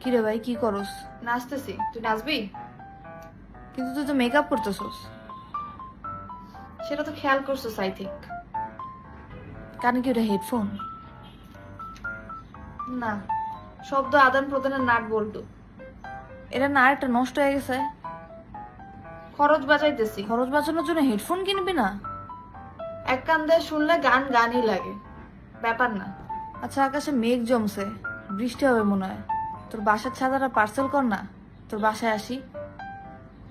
কি রে ভাই কি করস? নাচতেছি তুই নাচবি? কিন্তু তুই তো মেকআপ করতেছস। সেটা তো খেয়াল করছিস আই থিঙ্ক কানে কি ওটা হেডফোন না শব্দ আদান প্রদানের নাট বল্টু। এটা না একটা নষ্ট হয়ে গেছে। খরচ বাঁচাইতেছি। খরচ বাঁচানোর জন্য হেডফোন কিনবি না? এক কান দিয়ে শুনলে গান গানই লাগে। ব্যাপার না। আচ্ছা আকাশে মেঘ জমছে। বৃষ্টি হবে মনে হয়। তোর বাসার ছাদাটা পার্সেল কর না তোর বাসায় আসি।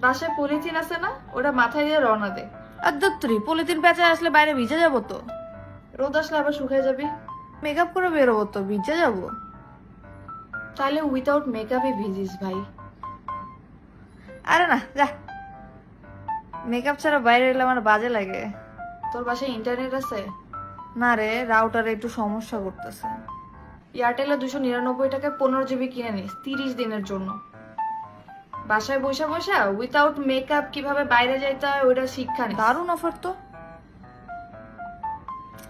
বাসায় পলিথিন আছে না ওটা মাথায় দিয়ে রওনা দে। আর তুই পলিথিন প্যাঁচা আসলে বাইরে ভিজে যাব তো। রোদ আসলে আবার শুকিয়ে যাবি। মেকআপ করে বেরোবো তো ভিজে যাব। তাহলে উইদাউট মেকআপে ভিজিস ভাই। আরে না যা। মেকআপ ছাড়া বাইরে এলে আমার বাজে লাগে। তোর বাসায় ইন্টারনেট আছে? না রে রাউটারে একটু সমস্যা করতেছে। এয়ারটেলে দুশো নিরানব্বই টাকায় পনেরো জিবি কিনে নিস তিরিশ দিনের জন্য। বাসায় বসে বসে উইথাউট মেকআপ কীভাবে বাইরে যাইতে হয় ওইটা শিক্ষা নিস। দারুণ অফার তো।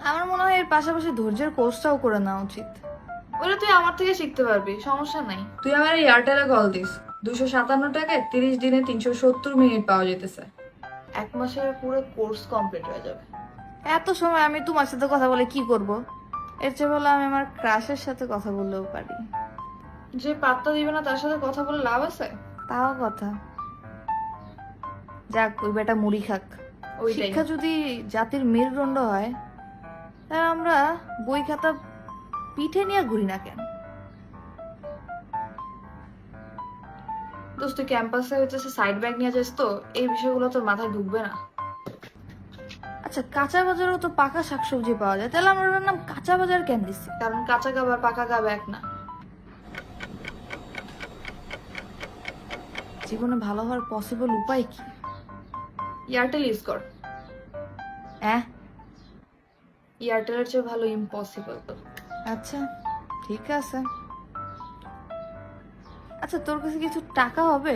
আমার মনে হয় এর পাশাপাশি ধৈর্যের কোর্সটাও করে নেওয়া উচিত। ওটা তুই আমার থেকে শিখতে পারবি সমস্যা নাই। তুই আমার এয়ারটেলে কল দিস। দুশো সাতান্ন টাকায় তিরিশ দিনে তিনশো সত্তর মিনিট পাওয়া যেতেছে। এক মাসের পুরো কোর্স কমপ্লিট হয়ে যাবে। এত সময় আমি তোমার সাথে কথা বলে কি করব? এর চেয়ে বলে আমি আমার ক্রাশের সাথে কথা বললেও পারি। যে পাত্তা দিবে না তার সাথে কথা বলে লাভ আছে? তাও কথা। যাক ওই বেটা মুড়ি খাক। শিক্ষা যদি জাতির মেরুদণ্ড হয় তাহলে আমরা বই খাতা পিঠে নিয়ে ঘুরি না কেন? দোস্ত ক্যাম্পাসে হচ্ছে সাইড ব্যাগ নিয়ে যাস তো এই বিষয়গুলো তোর মাথায় ঢুকবে না। আচ্ছা কাঁচা বাজারও তো পাকা শাকসবজি পাওয়া যায়। তাহলে আমরা ওটার নাম কাঁচা বাজার কেন দিচ্ছি কারণ কাঁচা গাব আর পাকা গাব এক না। জীবনে ভালো হওয়ার পসিবল উপায় কি? এয়ারটেল ইউজ কর। হ্যাঁ এয়ারটেলের চেয়ে ভালো ইম্পসিবল তো। আচ্ছা ঠিক আছে। আচ্ছা তোর কাছে কিছু টাকা হবে?